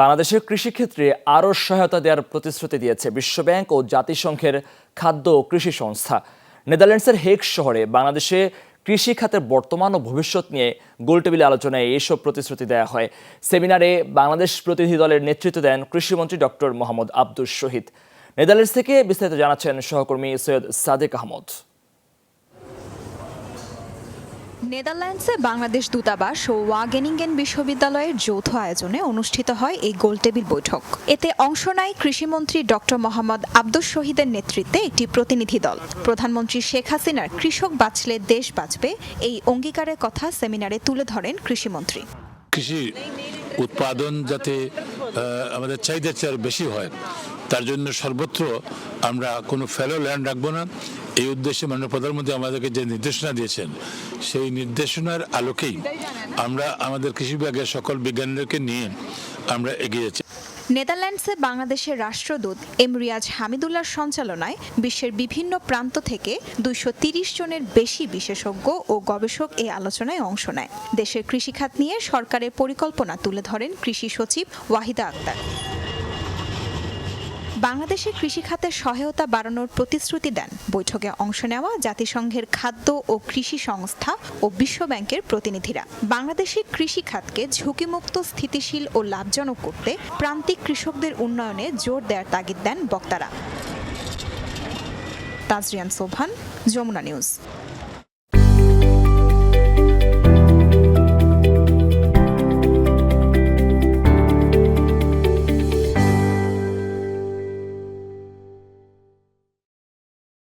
বাংলাদেশের কৃষিক্ষেত্রে আরও সহায়তা দেওয়ার প্রতিশ্রুতি দিয়েছে বিশ্বব্যাংক ও জাতিসংঘের খাদ্য ও কৃষি সংস্থা। নেদারল্যান্ডসের হেগ শহরে বাংলাদেশে কৃষি খাতের বর্তমান ও ভবিষ্যৎ নিয়ে গোলটেবিল আলোচনায় এইসব প্রতিশ্রুতি দেওয়া হয়। সেমিনারে বাংলাদেশ প্রতিনিধি দলের নেতৃত্ব দেন কৃষিমন্ত্রী ডক্টর মোহাম্মদ আব্দুল শহীদ। নেদারল্যান্ডস থেকে বিস্তারিত জানাচ্ছেন সহকর্মী সৈয়দ সাদেক আহমদ। নেদারল্যান্ডসে বাংলাদেশ দূতাবাস ও ওয়াগেনিংগেন বিশ্ববিদ্যালয়ের যৌথ আয়োজনে অনুষ্ঠিত হয় এই গোলটেবিল বৈঠক। এতে অংশ নেয় কৃষিমন্ত্রী ডক্টর মোহাম্মদ আব্দুস শহীদের নেতৃত্বে একটি প্রতিনিধি দল। প্রধানমন্ত্রী শেখ হাসিনার কৃষক বাঁচলে দেশ বাঁচবে এই অঙ্গীকারের কথা সেমিনারে তুলে ধরেন কৃষিমন্ত্রী। কৃষি উৎপাদন যাতে আমাদের চাহিদার চেয়ে বেশি হয়, তার জন্য সর্বত্র আমরা কোনো ফেলো ল্যান্ড রাখব না। এই উদ্দেশ্যে মাননীয় প্রধানমন্ত্রী আমাদেরকে যে নির্দেশনা দিয়েছেন, সেই নির্দেশনার আলোকেই আমরা আমাদের কৃষি বিভাগের সকল বিজ্ঞানীদেরকে নিয়ে আমরা এগিয়ে যাচ্ছি। নেদারল্যান্ডসে বাংলাদেশের রাষ্ট্রদূত এম রিয়াজ হামিদুল্লাহর সঞ্চালনায় বিশ্বের বিভিন্ন প্রান্ত থেকে দুইশো জনের বেশি বিশেষজ্ঞ ও গবেষক এই আলোচনায় অংশ নেয়। দেশের কৃষিখাত নিয়ে সরকারের পরিকল্পনা তুলে ধরেন কৃষি সচিব ওয়াহিদা আক্তার। বাংলাদেশের কৃষিখাতের সহায়তা বাড়ানোর প্রতিশ্রুতি দেন। বৈঠকে অংশ নেওয়া জাতিসংঘের খাদ্য ও কৃষি সংস্থা ও বিশ্বব্যাংকের প্রতিনিধিরা। বাংলাদেশের কৃষিখাতকে ঝুঁকিমুক্ত, স্থিতিশীল ও লাভজনক করতে প্রান্তিক কৃষকদের উন্নয়নে জোর দেওয়ার তাগিদ দেন বক্তারা। তাজরিয়ান সোভান যমুনা নিউজ।